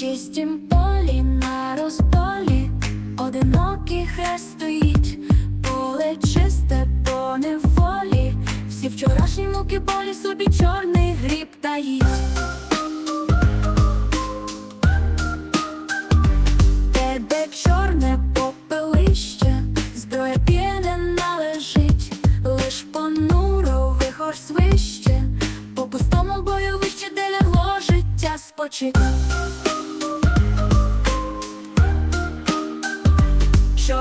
чистім полі на роздолі, одинокий хрест стоїть, поле чисте по неволі, всі вчорашні муки болі собі чорний гріб таїть. Те, де чорне попелище, зброя п'єне належить, лиш понуро вихор свище, по пустому бойовище, де лягло життя спочить.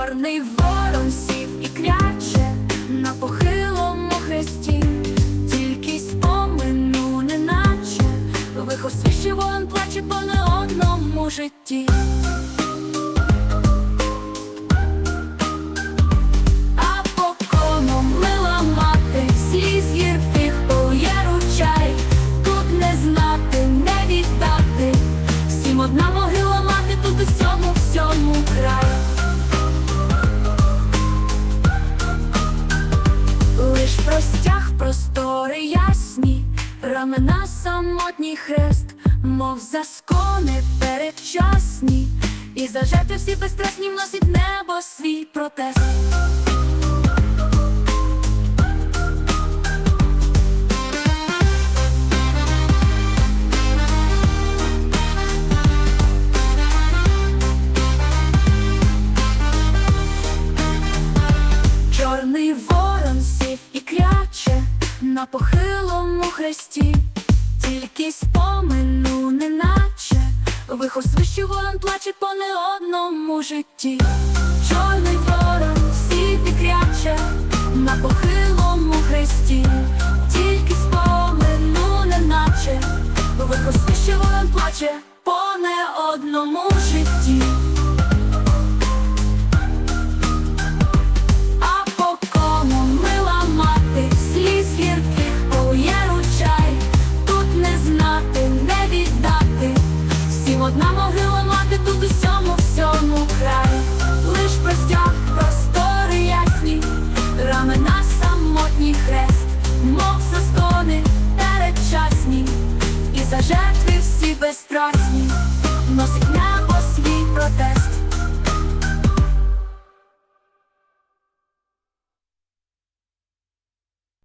Чорний ворон сів і кряче на похилому хресті, тільки спомину неначе, вихор свище ворон плаче по не одному житті. Рамена самотній хрест, мов заскони передчасні, і за всі безстрасні вносить небо свій протест. Чорний ворон сів і кряче на похилому хресті, тільки спомину неначе, вихор свищий ворон плаче по не одному житті. Чорний ворон сів і кряче на похилому хресті, тільки спомину неначе, вихор свищий ворон плаче по не одному житті. Bis zum nächsten